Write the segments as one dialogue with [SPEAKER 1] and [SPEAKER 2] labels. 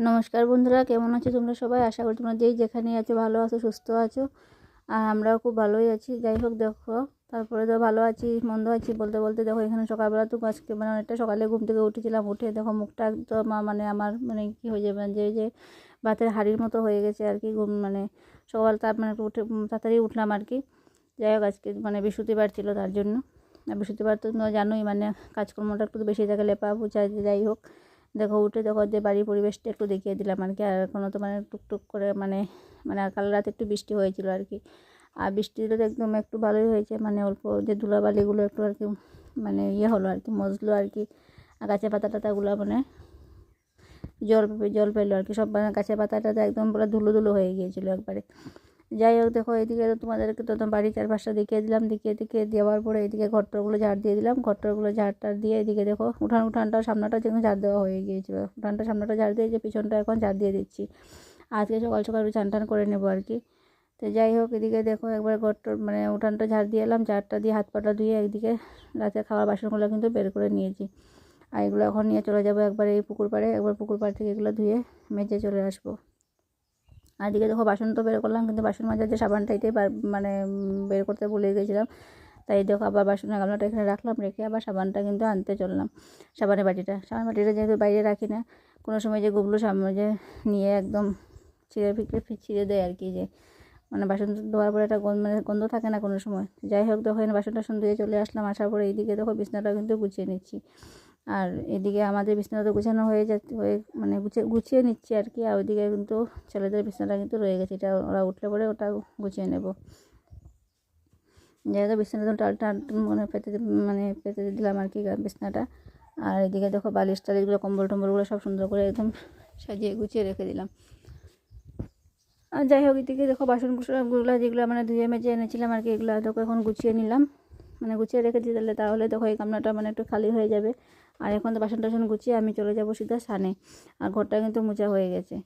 [SPEAKER 1] নমস্কার বন্ধুরা, কেমন আছো তোমরা সবাই? আশা করি তোমরা যেই যেখানে আছো ভালো আছো, সুস্থ আছো। আর আমরাও খুব ভালোই আছি। যাই হোক, দেখো, তারপরে তো ভালো আছি, মন্দ আছি বলতে বলতে, দেখো, এখানে সকালবেলা তো আজকে মানে অনেকটা সকালে ঘুম থেকে উঠেছিলাম, উঠে দেখো, মুখটা একদম মানে আমার মানে কী হয়ে যাবে, যে যে ভাতের হাড়ির মতো হয়ে গেছে আর কি, ঘুম মানে সকাল তার মানে উঠে তাড়াতাড়ি উঠলাম আর কি। যাই হোক, আজকে মানে বৃহস্পতিবার ছিল তার জন্য। বৃহস্পতিবার তো জানোই মানে কাজকর্মটা একটু বেশি থাকে লেপা পোছা যাই হোক। দেখো উঠে দেখো যে বাড়ির পরিবেশটা একটু দেখিয়ে দিলাম আর কি। আর এখনও তো মানে টুকটুক করে মানে মানে কাল রাতে একটু বৃষ্টি হয়েছিল আর কি। আর বৃষ্টি তো একদম একটু ভালোই হয়েছে মানে অল্প যে ধুলাবালিগুলো একটু আর কি মানে ইয়ে হলো আর কি, মজলো আর কি। গাছের পাতা টাতাগুলো মানে জল জল পেল আর কি, সব মানে গাছের পাতা টাতা একদম পুরো ধুলো ধুলো হয়ে গিয়েছিল একবারে। যাই হোক, দেখো এদিকে তো তোমাদেরকে তো বাড়ির চারপাশটা দেখিয়ে দিলাম, দেখিয়ে দেখিয়ে দেওয়ার পরে এদিকে ঘরটরগুলো ঝাড় দিয়ে দিলাম। ঘরটরগুলো ঝাড় টাড় দিয়ে এদিকে দেখো উঠান, উঠানটা, সামনাটা যেখানে ঝাড় দেওয়া হয়ে গিয়েছিল। উঠানটা, সামনাটা ঝাড় দিয়ে যে পিছনটা এখন ঝাড় দিয়ে দিচ্ছি। আজকে সকাল সকাল চান টান করে নেব আর কি। তো যাই হোক, এদিকে দেখো একবার ঘরটর মানে উঠানটা ঝাড় দিয়ে এলাম ঝাড়টা দিয়ে হাত পাটা ধুয়ে একদিকে রাতে খাওয়ার বাসনগুলো কিন্তু বের করে নিয়েছি। আর এগুলো এখন নিয়ে চলে যাব একবার এই পুকুর পাড়ে, একবার পুকুর পাড় থেকে এগুলো ধুয়ে মেজে চলে আসব। আর এদিকে দেখো বাসন তো বের করলাম, কিন্তু বাসন মাজার যে সাবানটা এটাই মানে বের করতে ভুলে গেছিলাম। তাই দেখো আবার বাসনের গামলাটা এখানে রাখলাম, রেখে আবার সাবানটা কিন্তু আনতে চললাম, সাবানের বাটিটা। সাবান বাটিটা যেহেতু বাইরে রাখি না, কোনো সময় যে গুবলু সামনে যে নিয়ে একদম ছিঁড়ে ফিকে ছিঁড়ে দেয় আর কি যে। মানে বাসন ধোয়ার পরে একটা গন্ধ মানে গন্ধ থাকে না কোনো সময়। যাই হোক দেখো এখানে বাসন টাসন ধুয়ে চলে আসলাম, আসার পরে এইদিকে দেখো বিছনাটা কিন্তু গুছিয়ে নিচ্ছি। আর এদিকে আমাদের বিছানা তো গুছানো হয়ে যাচ্ছে, হয়ে মানে গুছিয়ে গুছিয়ে নিচ্ছি আর কি, আর ওইদিকে কিন্তু ছেলেদের বিছানাটা কিন্তু রয়ে গেছে, এটা ওরা উঠলে পরে ওটা গুছিয়ে নেব। যেহেতু বিছানাটা টাল টাল মানে পেতে মানে পেতে দিলাম আর কি বিছানাটা। আর এদিকে দেখো বালিশ টালিশগুলো, কম্বল টম্বলগুলো সব সুন্দর করে একদম সাজিয়ে গুছিয়ে রেখে দিলাম। আর যাই হোক, এদিকে দেখো বাসন কুসনগুলো যেগুলো মানে ধুয়ে মেজে এনেছিলাম আর কি, এগুলো দেখো এখন গুছিয়ে নিলাম। মানে গুছিয়ে রেখে দিতে তাহলে দেখো এই কামনাটা মানে একটু খালি হয়ে যাবে। আর এখন তো বাসন টাসন গুছিয়ে আমি চলে যাব সিধা সানে। আর ঘরটা কিন্তু মোচা হয়ে গেছে।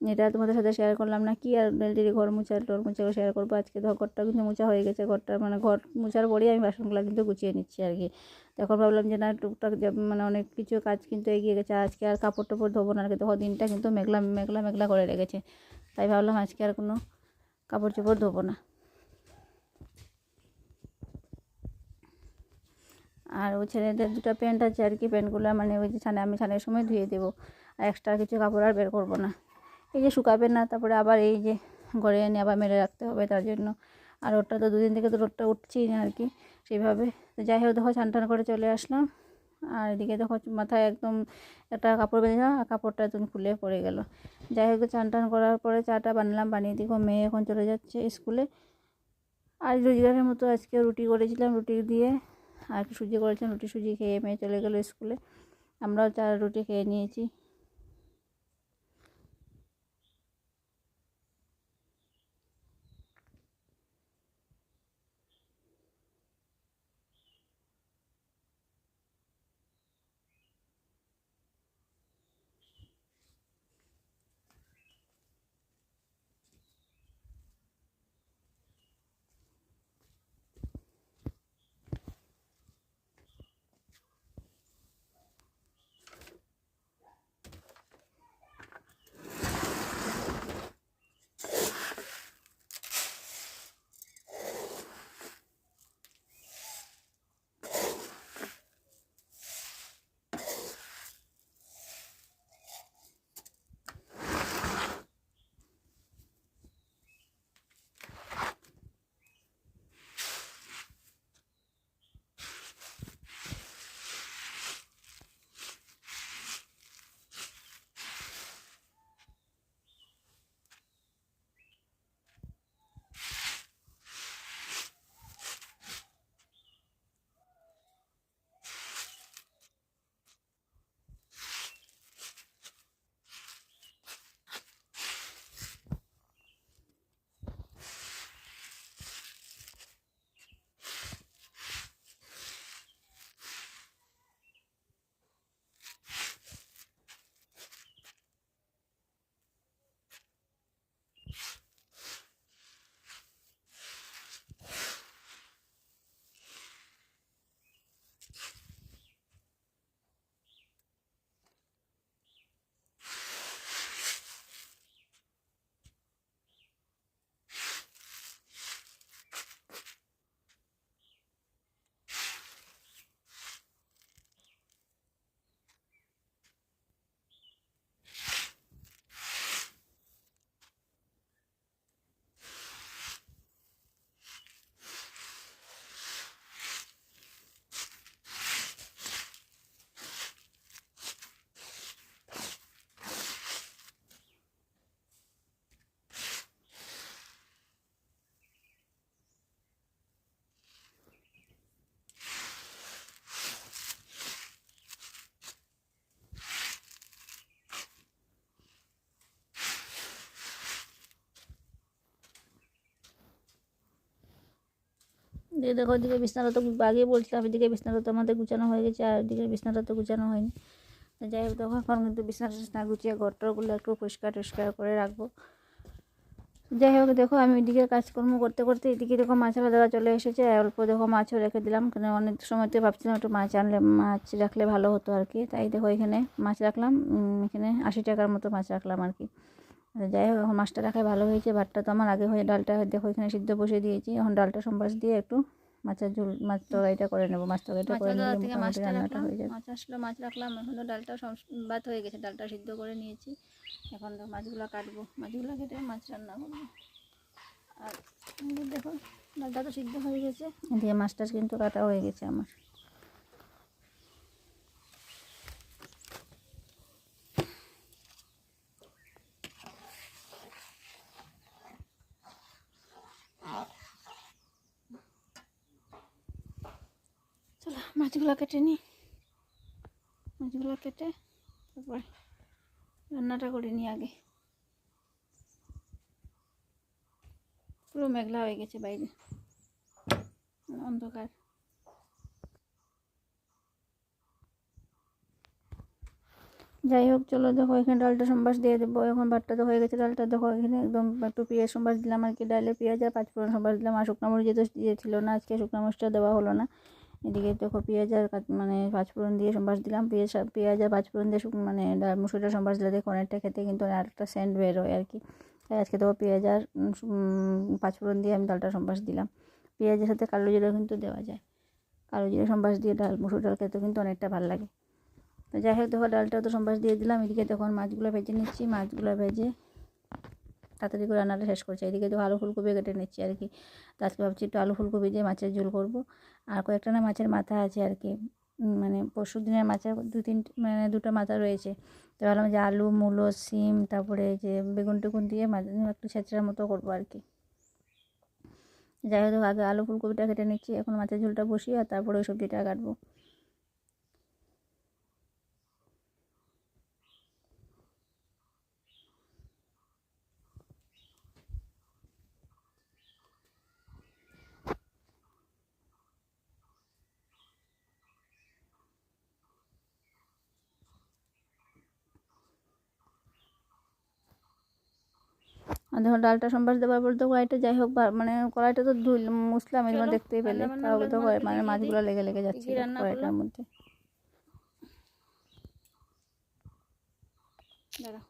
[SPEAKER 1] এটা তোমাদের সাথে শেয়ার করলাম না, কি আর বেলটির ঘর মুছা টোর মুছাও শেয়ার করব। আজকে ধর ঘরটা কিন্তু মোচা হয়ে গেছে, ঘরটা মানে ঘর মুছার পরেই আমি বাসনগুলো কিন্তু গুছিয়ে নিচ্ছি আর কি। তখন ভাবলাম যে না, টুকটাক মানে অনেক কিছু কাজ কিন্তু এগিয়ে গেছে আজকে আর কাপড় টাপড় ধোবো না আর কি। দিনটা কিন্তু মেঘলা মেঘলা মেঘলা করে রেখেছে। তাই ভাবলাম আজকে আর কোনো কাপড় চোপড় ধোবো না। আর ওই ছেলেদের দুটো প্যান্ট আছে আর কি প্যান্টগুলো মানে ওই যে ছানে, আমি ছানের সময় ধুয়ে দেবো। আর এক্সট্রা কিছু কাপড় আর বের করব না। এই যে শুকাবে না, তারপরে আবার এই যে ঘরে এনে আবার মেরে রাখতে হবে তার জন্য। আর ওটা তো দুদিন থেকে তো রোদটা উঠছেই না আর কি, সেইভাবে। তো যাই হোক, দেখো ছান টান করে চলে আসলাম। আর এদিকে দেখো মাথায় একদম একটা কাপড় বেঁধে আর কাপড়টা একদম খুলে পড়ে গেল। যাই হোক চান টান করার পরে চাটা বানালাম, বানিয়ে দেখো মেয়ে এখন চলে যাচ্ছে স্কুলে। আর রোজগারের মতো আজকে রুটি করেছিলাম, রুটি দিয়ে। আর সুজি করেছেন রুটি সুজি খেয়ে মেয়ে চলে গেলো স্কুলে। আমরাও চার রুটি খেয়ে নিয়েছি। দিয়ে দেখো ওদিকে বিছনাটা তো আগে বলছিলাম, এদিকে বিছনাটা তো আমাদের গুছানো হয়ে গেছে, আর ওদিকে বিছনাটা তো গুছানো হয়নি। যাই হোক দেখো এখন কিন্তু বিছনা টিছনা গুছিয়ে ঘরটরগুলো একটু পরিষ্কার টরিষ্কার করে রাখব। যাই হোক, দেখো, আমি এদিকে কাজকর্ম করতে করতে এদিকে দেখো মাছেরা দাদা চলে এসেছে অল্প দেখো মাছও রেখে দিলাম, কারণ অনেক সময় তো ভাবছিলাম একটু মাছ আনলে, মাছ রাখলে ভালো হতো আর কি। তাই দেখো, এখানে মাছ রাখলাম এখানে আশি টাকার মতো মাছ রাখলাম আর কি। যাই হোক এখন মাছটা রাখায় ভালো হয়েছে। ভাতটা তো আমার আগে হয়ে ডালটা দেখো এখানে সিদ্ধ বসিয়ে দিয়েছি। এখন ডালটা সম্বাস দিয়ে একটু মাছের ঝোল মাছ তরকারিটা করে নেব। মাছ তরকারিটা করে নিলে মোটামুটি রান্নাটা হয়ে যাবে। মাছ আসলো মাছ রাখলাম। এখন তো ডালটা ভাত হয়ে গেছে ডালটা সিদ্ধ করে নিয়েছি। এখন তো মাছগুলো কাটবো। মাছগুলো কেটে মাছ রান্না করব। আর দেখো ডালটা তো সিদ্ধ হয়ে গেছে। দিয়ে মাছ টাছ কিন্তু কাটা হয়ে গেছে আমার চলো মাছগুলো কেটে নিই মাছগুলো কেটে তারপরে রান্নাটা করে নিই আগে। পুরো মেঘলা হয়ে গেছে বাইরে। অন্ধকার। যাই হোক, চলো দেখো, এখানে ডালটা সম্বাস দিয়ে দেবো। এখন ভাতটা তো হয়ে গেছে, ডালটা দেখো, এখানে একদম একটু পেঁয়াজ সম্বাস দিলাম আর কি। ডালে পেঁয়াজ আর পাঁচফোড়ন সম্বাস দিলাম। আর শুকনো মরিচ যেহেতু দিয়েছিল না, আজকে শুকনো মরিচটা দেওয়া হলো না। এদিকে দেখো পেঁয়াজ আর মানে পাঁচফোড়ন দিয়ে সম্বাস দিলাম। পেঁয়াজ পেঁয়াজ আর পাঁচফোড়ন দিয়ে মানে মুসুরিটা সম্বাস দিলে দেখো অনেকটা খেতে কিন্তু আরেকটা সেন্ট বেরোয় আর কি। তাই আজকে দেখো পেঁয়াজ আর পাঁচফোড়ন দিয়ে আমি ডালটা সম্বাস দিলাম। পেঁয়াজের সাথে কালো জিরা কিন্তু দেওয়া যায়। কালো জিরা সম্বাস দিয়ে ডাল, মুসুর ডাল খেতে কিন্তু অনেকটা ভালো লাগে। তো যাই হোক দেখো ডালটা তো সম্বাস দিয়ে দিলাম। এদিকে তখন মাছগুলো ভেজে নিচ্ছি। মাছগুলো ভেজে তাড়াতাড়ি করে রান্নাটা শেষ করছি। এদিকে তো আলু ফুলকপি কেটে নিচ্ছি আর কি। তো আজকে ভাবছি একটু আলু ফুলকপি দিয়ে মাছের ঝোল করব। আর কয়েকটা না মাছের মাথা আছে আর কি। মানে পরশু দিনের মাছের দু তিন মানে দুটো মাথা রয়েছে। তো ভাবলাম যে আলু, মূলো সিম তারপরে যে বেগুন টেগুন দিয়ে একটু ছেঁচড়ার মতো করব আর কি। যাই হোক, আগে আলু ফুলকপিটা কেটে নিচ্ছি। এখন মাছের ঝোলটা বসিয়ে আর তারপরে ওই সবজিটা কাটবো। আর দেখো ডালটা সম্বাস দেওয়ার পর তো কড়াইটা যাই হোক মানে কড়াইটা তো ধুই মুসলাম এগুলো দেখতেই পেলে। তাও তো মানে মাছগুলো লেগে লেগে যাচ্ছে কড়াইটার মধ্যে। দাঁড়া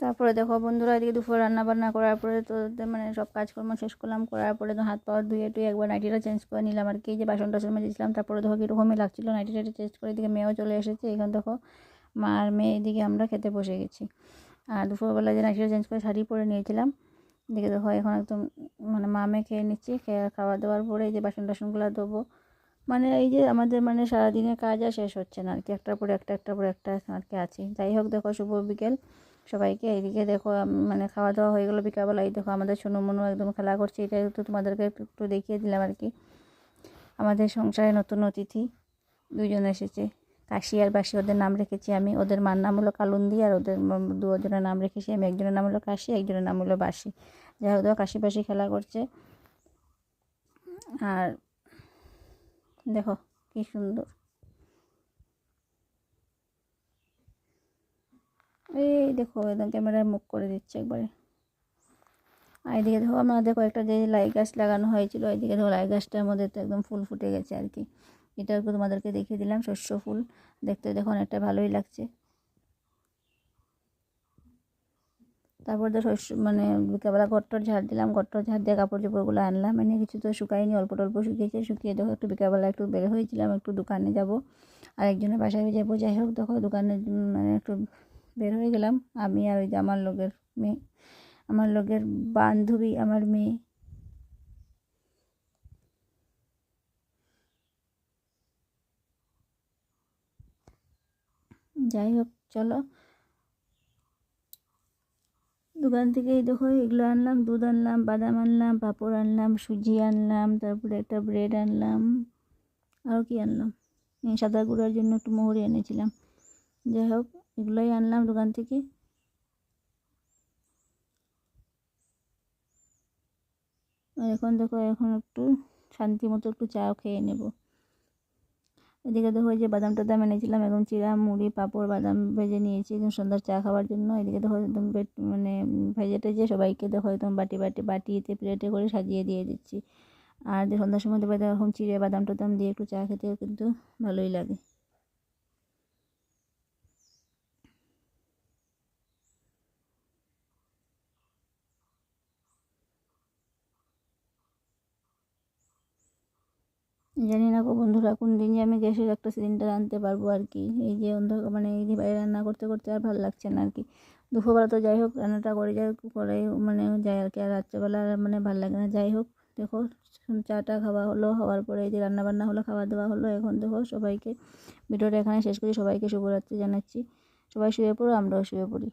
[SPEAKER 1] তারপরে দেখো বন্ধুরা এদিকে দুপুর রান্না বান্না করার পরে তো মানে সব কাজকর্ম শেষ করলাম, করার পরে তো হাত পাওয়া ধুয়ে টুয়ে একবার নাইটিটা চেঞ্জ করে নিলাম। আর কি যে বাসন টাসন মেজেছিলাম, তারপরে দেখো কীরকমই লাগছিল নাইটিটা চেঞ্জ করে এদিকে মেয়েও চলে এসেছে। এখানে দেখো মা আর মেয়ে এদিকে আমরা খেতে বসে গেছি। আর দুপুরবেলা যে নাইটিটা চেঞ্জ করে শাড়ি পরে নিয়েছিলাম, এদিকে দেখো এখন একদম মানে মা মেয়ে খেয়ে নিচ্ছি, খেয়ে খাওয়া দাওয়ার পরে এই যে বাসন টাসনগুলো দেবো মানে এই যে আমাদের মানে সারাদিনের কাজ আর শেষ হচ্ছে না। আর কি একটার পরে একটা, একটার পরে একটা আর কি আছে। যাই হোক দেখো শুভ বিকেল। সবাইকে এইদিকে দেখো মানে খাওয়া দাওয়া হয়ে গেলো বিকালবেলা এই দেখো আমাদের সোনু মনু একদম খেলা করছে এটা একটু তোমাদেরকে একটু দেখিয়ে দিলাম আর কি। আমাদের সংসারে নতুন অতিথি দুজন এসেছে। কাশি আর বাসি ওদের নাম রেখেছি আমি। ওদের মার নাম হলো কালুন্দি আর ওদের ম- দুজনের নাম রেখেছি আমি। একজনের নাম হলো কাশি, একজনের নাম হলো বাসি। যাই হোক কাশি বাসি খেলা করছে। আর দেখো কি সুন্দর। এই দেখো, একদম ক্যামেরায় মুখ করে দিচ্ছে একবারে। আর এদিকে দেখো আমাদের একটা যে লাই গাছ লাগানো হয়েছিল, এদিকে দেখো লাই গাছটার মধ্যে তো একদম ফুল ফুটে গেছে আর কি। এটা একটু তোমাদেরকে দেখিয়ে দিলাম, শস্য ফুল। দেখতে দেখো অনেকটা ভালোই লাগছে। তারপর তো শস্য মানে বিকালবেলা ঘরটর ঝাড় দিলাম ঘরটর ঝাড় দিয়ে কাপড় চোপড়গুলো আনলাম, এনে কিছু তো শুকায়নি, অল্প টল্প শুকিয়েছে। শুকিয়ে দেখো একটু বিকালবেলা একটু বের হয়েছিলাম, একটু দোকানে যাব। আর একজনের বাসায় যাব, যাই হোক দেখো দোকানে মানে একটু বের হয়ে গেলাম। আমি আর ওই যে আমার লোকের মেয়ে, আমার লোকের বান্ধবী, আমার মেয়ে। যাই হোক, চলো। দোকান থেকে এই দেখো, এগুলো আনলাম, দুধ আনলাম, বাদাম আনলাম, পাঁপড় আনলাম, সুজি আনলাম, তারপরে একটা ব্রেড আনলাম। আরও কি আনলাম? সাদা গুঁড়ার জন্য একটু মোহরি এনেছিলাম। যাই হোক এগুলোই আনলাম দোকান থেকে। এখন দেখো, এখন একটু শান্তি মতো একটু চাও খেয়ে নেব। এদিকে দেখো যে বাদাম টাদাম এনেছিলাম এখন চিড়া মুড়ি, পাঁপড়, বাদাম ভেজে নিয়েছি, একদম সন্ধ্যার চা খাওয়ার জন্য। এদিকে দেখো, একদম মানে ভেজে টেজে সবাইকে দেখো, একদম বাটি বাটি, বাটিতে প্লেটে করে সাজিয়ে দিয়ে দিচ্ছি। আর সন্ধ্যার সময় দেবে এরকম চিড়ে বাদাম টাদাম দিয়ে একটু চা খেতেও কিন্তু ভালোই লাগে। জানি না বন্ধুরা, কোন দিন যে আমি গ্যাসের একটা সিলিন্ডার আনতে পারব আর কি। এই যে অন্ধকার মানে এই যে বাইরে রান্না করতে করতে আর ভালো লাগছে না আর কি। দুপুরবেলা তো যাই হোক, রান্নাটা করে যাই করে মানে যায় আর কি। আর রাত্রেবেলা মানে ভালো লাগে না, যাই হোক। দেখো, চাটা খাওয়া হলো হওয়ার পরে এই যে রান্না বান্না হলো, খাওয়া দাওয়া হলো, এখন দেখো সবাইকে, ভিডিওটা এখানে শেষ করি। সবাইকে শুভরাত্রি জানাচ্ছি। সবাই শুয়ে পড়ো, আমরাও শুয়ে পড়ি।